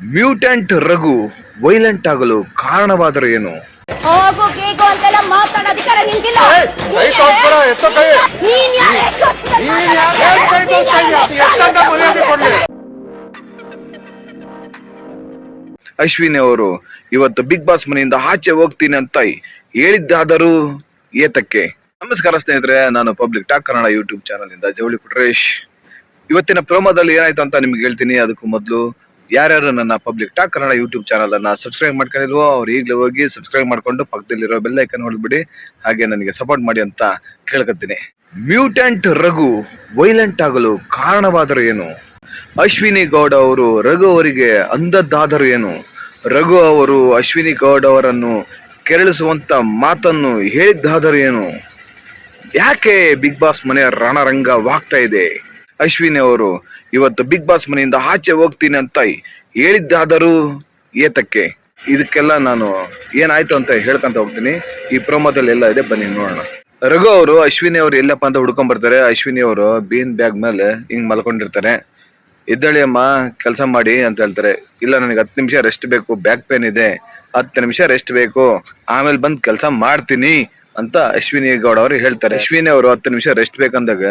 Mutant Raghu violent ಆಗಲು ಕಾರಣವಾದರೆ ಏನು? ಅಶ್ವಿನಿ ಅವರು ಇವತ್ತು ಬಿಗ್ ಬಾಸ್ ಮನೆಯಿಂದ ಆಚೆ ಹೋಗ್ತೀನಿ ಅಂತ ಹೇಳಿದ್ದಾದರೂ ಏತಕ್ಕೆ? ನಮಸ್ಕಾರ ಸ್ನೇಹಿತರೆ ನಾನು public talk Kannada YouTube channel ಇಂದ ಜವಳಿ ಪುಟ್ರೇಶ್. ಇವತ್ತಿನ ಪ್ರೋಮೋದಲ್ಲಿ ಏನಾಯ್ತು ಅಂತ ನಿಮ್ಗೆ ಹೇಳ್ತೀನಿ. ಅದಕ್ಕೂ ಮೊದಲು ಯಾರ್ಯಾರು ನನ್ನ public talk Kannada YouTube channel ಅನ್ನ ಸಬ್ಸ್ಕ್ರೈಬ್ ಮಾಡ್ಕೊಂಡಿಲ್ವೋ ಅವ್ರು ಈಗಲೇ ಹೋಗಿ ಸಬ್ಸ್ಕ್ರೈಬ್ ಮಾಡ್ಕೊಂಡು ಪಕ್ಕದಲ್ಲಿರೋ ಬೆಲ್ ಐಕನ್ ಹೊಡೆದ್ಬಿಡಿ ಹಾಗೆ ನನಗೆ ಸಪೋರ್ಟ್ ಮಾಡಿ ಅಂತ ಕೇಳ್ಕೊತೀನಿ. ಮ್ಯೂಟೆಂಟ್ ರಘು ವೈಲೆಂಟ್ ಆಗಲು ಕಾರಣವಾದರೂ ಏನು? ಅಶ್ವಿನಿ ಗೌಡ ಅವರು ರಘು ಅವರಿಗೆ ಅಂದದ್ದಾದರೂ ಏನು? ರಘು ಅವರು ಅಶ್ವಿನಿ ಗೌಡ ಅವರನ್ನು ಕೆರಳಿಸುವಂತ ಮಾತನ್ನು ಹೇಳಿದ್ದಾದರೂ ಏನು? ಯಾಕೆ ಬಿಗ್ ಬಾಸ್ ಮನೆಯ ರಣರಂಗವಾಗ್ತಾ ಇದೆ? ಅಶ್ವಿನಿ ಅವರು ಇವತ್ತು ಬಿಗ್ ಬಾಸ್ ಮನೆಯಿಂದ ಆಚೆ ಹೋಗ್ತೀನಿ ಅಂತ ಹೇಳಿದ್ದಾದರೂ ಏತಕ್ಕೆ? ಇದಕ್ಕೆಲ್ಲ ನಾನು ಏನಾಯ್ತು ಅಂತ ಹೇಳ್ಕೊಂತ ಹೋಗ್ತೀನಿ. ಈ ಪ್ರೋಮೋದಲ್ಲಿ ಎಲ್ಲ ಇದೆ, ಬನ್ನಿ ನೋಡೋಣ. ರಘು ಅವರು, ಅಶ್ವಿನಿ ಅವರು ಎಲ್ಲಪ್ಪ ಅಂತ ಹುಡ್ಕೊಂಡ್ ಬರ್ತಾರೆ ಅಶ್ವಿನಿ ಅವರು ಬೀನ್ ಬ್ಯಾಗ್ ಮೇಲೆ ಹಿಂಗ್ ಮಲ್ಕೊಂಡಿರ್ತಾರೆ. ಇದ್ದಾಳೆ ಅಮ್ಮ, ಕೆಲಸ ಮಾಡಿ ಅಂತ ಹೇಳ್ತಾರೆ. ಇಲ್ಲ, ನನಗೆ ಹತ್ತು ನಿಮಿಷ ರೆಸ್ಟ್ ಬೇಕು ಬ್ಯಾಕ್ ಪೇನ್ ಇದೆ. ಹತ್ತು ನಿಮಿಷ ರೆಸ್ಟ್ ಬೇಕು. ಆಮೇಲೆ ಬಂದು ಕೆಲಸ ಮಾಡ್ತೀನಿ ಅಂತ ಅಶ್ವಿನಿ ಗೌಡ ಅವರು ಹೇಳ್ತಾರೆ. ಅಶ್ವಿನಿ ಅವರು ಹತ್ತು ನಿಮಿಷ ರೆಸ್ಟ್ ಬೇಕಂದಾಗ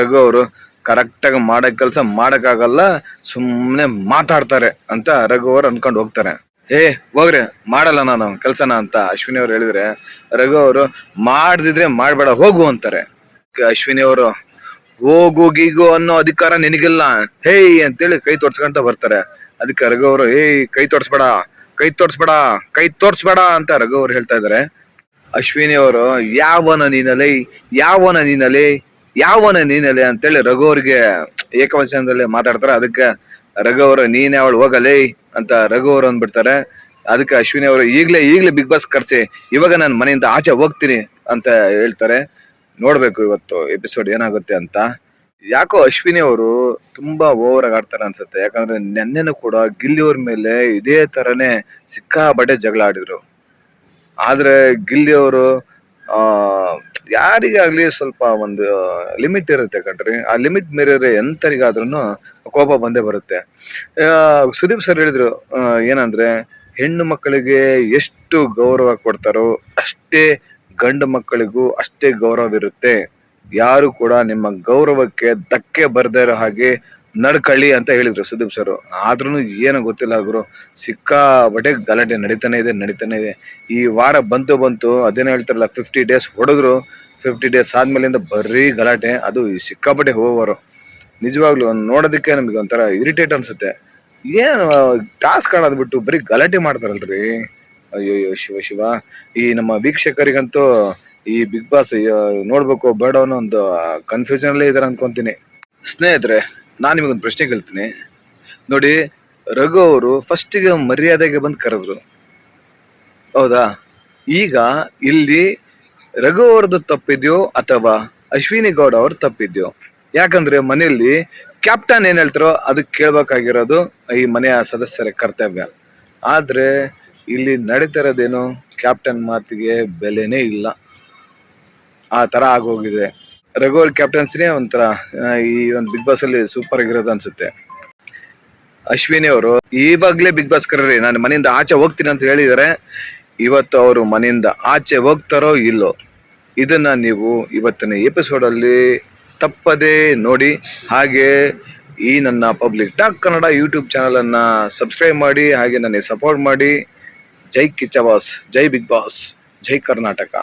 ರಘು ಅವರು ಕರೆಕ್ಟ್ ಆಗಿ ಮಾಡಕ್ ಕೆಲಸ ಮಾಡೋಕ್ಕಾಗಲ್ಲ ಸುಮ್ಮನೆ ಮಾತಾಡ್ತಾರೆ ಅಂತ ರಘು ಅವರು ಅನ್ಕೊಂಡು ಹೋಗ್ತಾರೆ. ಏ, ಹೋಗ್ರಿ, ಮಾಡಲ್ಲ ನಾನು ಕೆಲಸನ ಅಂತ ಅಶ್ವಿನಿ ಅವ್ರು ಹೇಳಿದ್ರೆ, ರಘು ಅವರು ಮಾಡ್ದಿದ್ರೆ ಮಾಡಬೇಡ, ಹೋಗು ಅಂತಾರೆ. ಅಶ್ವಿನಿ ಅವರು, ಹೋಗು ಗೀಗು ಅನ್ನೋ ಅಧಿಕಾರ ನಿನಗಿಲ್ಲ, ಹೇಯ್ ಅಂತೇಳಿ ಕೈ ತೋರ್ಸ್ಕೊಂತ ಬರ್ತಾರೆ. ಅದಕ್ಕೆ ರಘು ಅವರು, ಏಯ್, ಕೈ ತೋರ್ಸ್ಬೇಡ ಕೈ ತೋರ್ಸ್ಬೇಡ ಕೈ ತೋರ್ಸ್ಬೇಡ ಅಂತ ರಘು ಅವ್ರು ಹೇಳ್ತಾ ಇದಾರೆ. ಅಶ್ವಿನಿ ಅವರು, ಯಾವನ ನೀನಲೆ ಯಾವನ ನೀನಲೆ ಯಾವನ ನೀನಲೆ ಅಂತೇಳಿ ರಘು ಅವ್ರಿಗೆ ಏಕವಚನದಲ್ಲಿ ಮಾತಾಡ್ತಾರೆ. ಅದಕ್ಕೆ ರಘು ಅವರು, ನೀನೇ ಅವಳು ಹೋಗಲೇ ಅಂತ ರಘು ಅವರು ಅಂದ್ಬಿಡ್ತಾರೆ. ಅದಕ್ಕೆ ಅಶ್ವಿನಿ ಅವರು, ಈಗಲೇ ಈಗಲೇ ಬಿಗ್ ಬಾಸ್ ಕರ್ಸಿ, ಇವಾಗ ನಾನು ಮನೆಯಿಂದ ಆಚೆ ಹೋಗ್ತೀನಿ ಅಂತ ಹೇಳ್ತಾರೆ. ನೋಡ್ಬೇಕು ಇವತ್ತು ಎಪಿಸೋಡ್ ಏನಾಗುತ್ತೆ ಅಂತ. ಯಾಕೋ ಅಶ್ವಿನಿ ಅವರು ತುಂಬಾ ಓವರ್ ಆಗಿ ಆಡ್ತಾರೆ ಅನ್ಸುತ್ತೆ. ಯಾಕಂದ್ರೆ ನೆನ್ನೆನೂ ಕೂಡ ಗಿಲ್ಲಿ ಅವ್ರ ಮೇಲೆ ಇದೇ ತರನೇ ಸಿಕ್ಕಾಬಟ್ಟೆ ಜಗಳ ಆಡಿದ್ರು. ಆದ್ರೆ ಗಿಲ್ಲಿ ಅವರು, ಆ ಯಾರಿಗಾಗ್ಲಿ ಸ್ವಲ್ಪ ಒಂದು ಲಿಮಿಟ್ ಇರುತ್ತೆ ಕಣ್ರಿ. ಆ ಲಿಮಿಟ್ ಮೀರಿದ್ರೆ ಎಂತರಿಗಾದ್ರೂ ಕೋಪ ಬಂದೇ ಬರುತ್ತೆ. ಸುದೀಪ್ ಸರ್ ಹೇಳಿದ್ರು ಏನಂದ್ರೆ, ಹೆಣ್ಣು ಮಕ್ಕಳಿಗೆ ಎಷ್ಟು ಗೌರವ ಕೊಡ್ತಾರೋ ಅಷ್ಟೇ ಗಂಡು ಮಕ್ಕಳಿಗೂ ಅಷ್ಟೇ ಗೌರವವಿರುತ್ತೆ. ಯಾರು ಕೂಡ ನಿಮ್ಮ ಗೌರವಕ್ಕೆ ಧಕ್ಕೆ ಬರದೇ ಇರೋ ಹಾಗೆ ನಡ್ಕಳಿ ಅಂತ ಹೇಳಿದ್ರು ಸುದೀಪ್ ಸರ್. ಆದ್ರೂ ಏನು ಗೊತ್ತಿಲ್ಲ ಗುರು. ಸಿಕ್ಕಾಬಟ್ಟೆ ಗಲಾಟೆ ನಡೀತಾನೆ ಇದೆ ನಡೀತಾನೆ ಇದೆ. ಈ ವಾರ ಬಂತು ಬಂತು, ಅದೇನೋ ಹೇಳ್ತಾರಲ್ಲ ಫಿಫ್ಟಿ ಡೇಸ್ ಹೊಡೆದ್ರು. ಫಿಫ್ಟಿ ಡೇಸ್ ಆದ್ಮೇಲಿಂದ ಬರೀ ಗಲಾಟೆ. ಅದು ಸಿಕ್ಕಾಪಟ್ಟೆ ಹೋಗೋರು. ನಿಜವಾಗ್ಲೂ ನೋಡೋದಕ್ಕೆ ನಮಗೆ ಒಂಥರ ಇರಿಟೇಟ್ ಅನ್ಸುತ್ತೆ. ಏನು ಟಾಸ್ಕ್ ಕಾಣೋದು ಬಿಟ್ಟು ಬರೀ ಗಲಾಟೆ ಮಾಡ್ತಾರಲ್ರಿ? ಅಯ್ಯೋ ಶಿವ ಶಿವ. ಈ ನಮ್ಮ ವೀಕ್ಷಕರಿಗಂತೂ ಈ ಬಿಗ್ ಬಾಸ್ ನೋಡ್ಬೇಕು ಬೇಡ ಅನ್ನೋ ಒಂದು ಕನ್ಫ್ಯೂಷನ್ ಅಲ್ಲೇ ಇದಾರೆ ಅನ್ಕೊಂತೀನಿ. ಸ್ನೇಹಿತರೆ ನಾನು ನಿಮಗೊಂದು ಪ್ರಶ್ನೆ ಕೇಳ್ತೀನಿ. ನೋಡಿ, ರಘು ಅವರು ಫಸ್ಟಿಗೆ ಮರ್ಯಾದೆಗೆ ಬಂದು ಕರೆದ್ರು. ಹೌದಾ? ಈಗ ಇಲ್ಲಿ ರಘು ಅವ್ರದ್ದು ತಪ್ಪಿದ್ಯೋ ಅಥವಾ ಅಶ್ವಿನಿ ಗೌಡ ಅವ್ರ ತಪ್ಪಿದ್ಯೋ? ಯಾಕಂದ್ರೆ ಮನೆಯಲ್ಲಿ ಕ್ಯಾಪ್ಟನ್ ಏನ್ ಹೇಳ್ತಾರೋ ಅದಕ್ಕೆ ಕೇಳ್ಬೇಕಾಗಿರೋದು ಈ ಮನೆಯ ಸದಸ್ಯರ ಕರ್ತವ್ಯ. ಆದ್ರೆ ಇಲ್ಲಿ ನಡೀತಾ ಇರೋದೇನು? ಕ್ಯಾಪ್ಟನ್ ಮಾತಿಗೆ ಬೆಲೆನೇ ಇಲ್ಲ. ಆ ತರ ಆಗೋಗಿದೆ. ರಘು ಕ್ಯಾಪ್ಟನ್ಸಿನೇ ಒಂಥರ ಈ ಒಂದು ಬಿಗ್ ಬಾಸ್ ಅಲ್ಲಿ ಸೂಪರ್ ಆಗಿರೋದು ಅನ್ಸುತ್ತೆ. ಅಶ್ವಿನಿ ಅವರು ಈವಾಗ್ಲೇ ಬಿಗ್ ಬಾಸ್ ಕರೀರಿ, ನಾನು ಮನೆಯಿಂದ ಆಚೆ ಹೋಗ್ತೀನಿ ಅಂತ ಹೇಳಿದರೆ. ಇವತ್ತು ಅವರು ಮನೆಯಿಂದ ಆಚೆ ಹೋಗ್ತಾರೋ ಇಲ್ಲೋ, ಇದನ್ನ ನೀವು ಇವತ್ತಿನ ಎಪಿಸೋಡ್ ಅಲ್ಲಿ ತಪ್ಪದೇ ನೋಡಿ, ಹಾಗೆ ಈ ನನ್ನ public talk Kannada YouTube channel ಅನ್ನ ಸಬ್ಸ್ಕ್ರೈಬ್ ಮಾಡಿ, ಹಾಗೆ ನನಗೆ ಸಪೋರ್ಟ್ ಮಾಡಿ. ಜೈ ಕಿಚ್ಚ ಬಾಸ್ ಜೈ ಬಿಗ್ ಬಾಸ್ ಜೈ ಕರ್ನಾಟಕ.